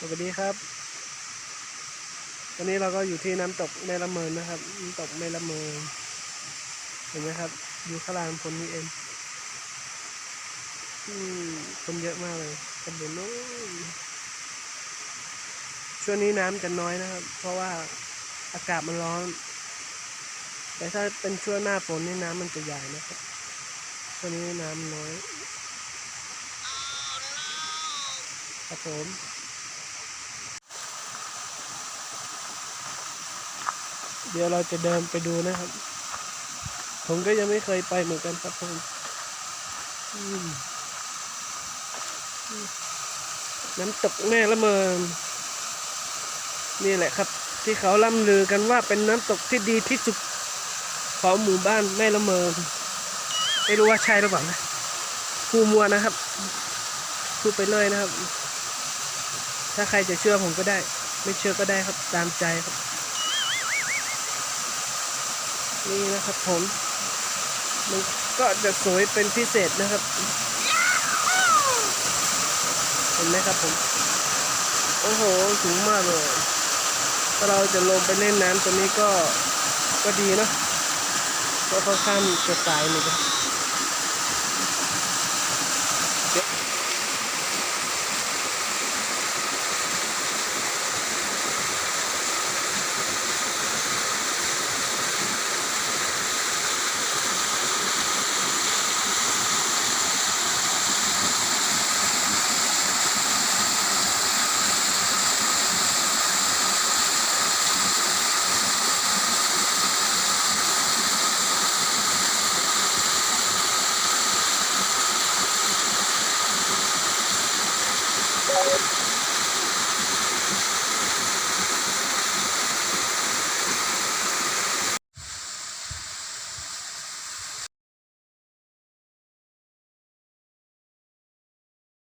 สวัสดีครับ วันนี้เราก็อยู่ที่น้ำตกแม่ละเมินนะครับ น้ำตกแม่ละเมิน เห็นไหมครับ อยู่ข้างล่างคนนี้เองคนเยอะมากเลยกันเดินนู้นช่วงนี้น้ำจะน้อยนะครับ เพราะว่าอากาศมันร้อน แต่ถ้าเป็นช่วงหน้าฝนนี่น้ำมันจะใหญ่นะครับ ช่วงนี้น้ำน้อยครับผม เดี๋ยวเราจะเดินไปดูนะครับ ผมก็ยังไม่เคยไปเหมือนกันครับผมน้ำตกแม่ละเมินนี่แหละครับ ที่เขาล่ำลือกันว่าเป็นน้ำตกที่ดีที่สุดของหมู่บ้านแม่ละเมินไม่รู้ว่าใช่หรือเปล่านะผู้มัวนะครับพูดไปเลยนะครับ ถ้าใครจะเชื่อผมก็ได้ ไม่เชื่อก็ได้ครับตามใจครับ นี่นะครับผม มันก็จะสวยเป็นพิเศษนะครับ เห็นไหมครับผม โอ้โห สูงมากเลย ถ้าเราจะลงไปเล่นน้ำตรงนี้ก็ ก็ดีเนาะเพราะเขาข้ามจะตายเลยครับ Bye.